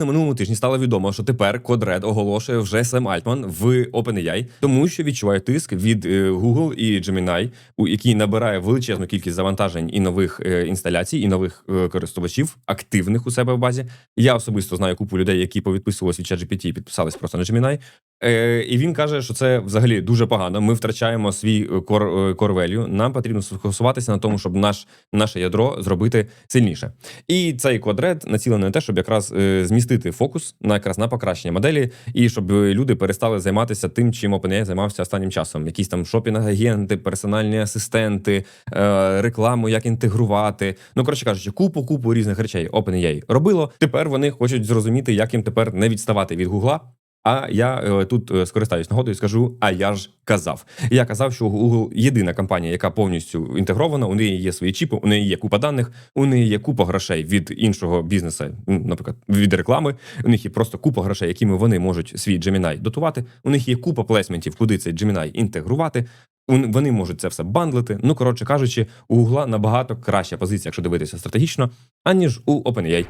На минулому тижні стало відомо, що тепер код Red оголошує вже Сем Альтман в OpenAI, тому що відчуває тиск від е, Google і Gemini, у який набирає величезну кількість завантажень і нових е, інсталяцій, і нових е, користувачів активних у себе в базі. Я особисто знаю купу людей, які повідписувалися від ChatGPT і підписались просто на Gemini. Е, і він каже, що це взагалі дуже погано. Ми втрачаємо свій е, кор, value. Нам потрібно сфокусуватися на тому, щоб наш наше ядро зробити сильніше. І цей квадрет націлений на те, щоб якраз е, змістити фокус на якраз на покращення моделі, і щоб е, люди перестали займатися тим, чим OpenAI займався останнім часом. Якісь там шопінг-агенти, персональні асистенти, е, рекламу, як інтегрувати. Ну коротше кажучи, купу купу різних речей OpenAI робило. Тепер вони хочуть зрозуміти, як їм тепер не відставати від Гугла. А я е, тут е, скористаюсь нагодою і скажу: а я ж казав. Я казав, що Google єдина компанія, яка повністю інтегрована. У неї є свої чіпи, у неї є купа даних, у неї є купа грошей від іншого бізнесу, наприклад, від реклами. У них є просто купа грошей, якими вони можуть свій Gemini дотувати. У них є купа плесментів, куди цей Gemini інтегрувати. Вони можуть це все бандлити. Ну коротше кажучи, у Google набагато краща позиція, якщо дивитися стратегічно, аніж у OpenAI.